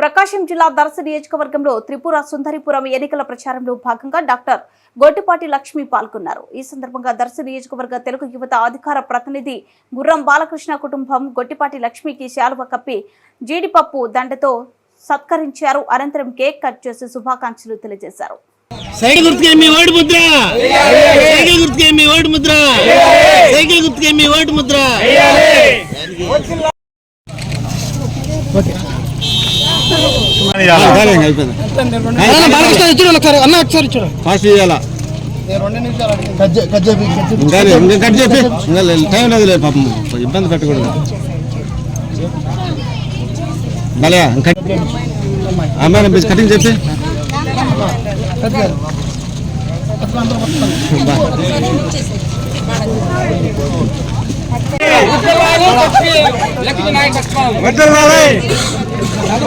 ప్రకాశం జిల్లా దర్శ నియోజకవర్గంలో త్రిపుర సుందరిపురం ఎన్నికల ప్రచారంలో భాగంగా డాక్టర్ గొట్టిపాటి లక్ష్మి పాల్గొన్నారు. ఈ సందర్భంగా దర్శ నియోజకవర్గ తెలుగు యువత అధికార ప్రతినిధి గుర్రం బాలకృష్ణ కుటుంబం గొట్టిపాటి లక్ష్మికి శాలువ కప్పి జీడిపప్పు దండతో సత్కరించారు. అనంతరం కేక్ కట్ చేసి శుభాకాంక్షలు తెలియజేశారు. సైకిల్ గుర్తుకే మీ ఓటు ముద్ర! సైకిల్ గుర్తుకే మీ ఓటు ముద్ర! సైకిల్ గుర్తుకే మీ ఓటు ముద్ర! బాలకృష్ణ ఫాస్ట్ చేయాలా ఇంకా లే- ఇంకా కట్ చెప్పి టైం లేదు లేదు పాపం. ఇబ్బంది పెట్టకూడదు. భలే ఇంకా అమ్మాయి మీరు కటింగ్ చెప్పి.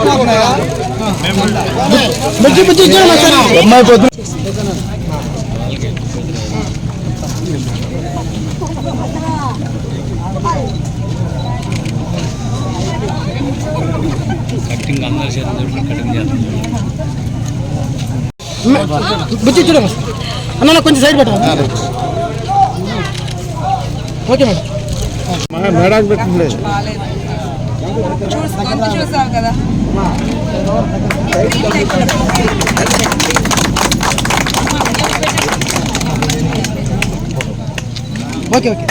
బా. బుజ్జి బుజ్జి ఇచ్చుడు ఒకసారి బుజ్జి ఇచ్చుడు అన్న కొంచెం సైడ్ పెట్టాలి ఓకే మేడం మేడానికి పెట్టలేదు చూసి మంచి చూసావు కదా. Okay okay.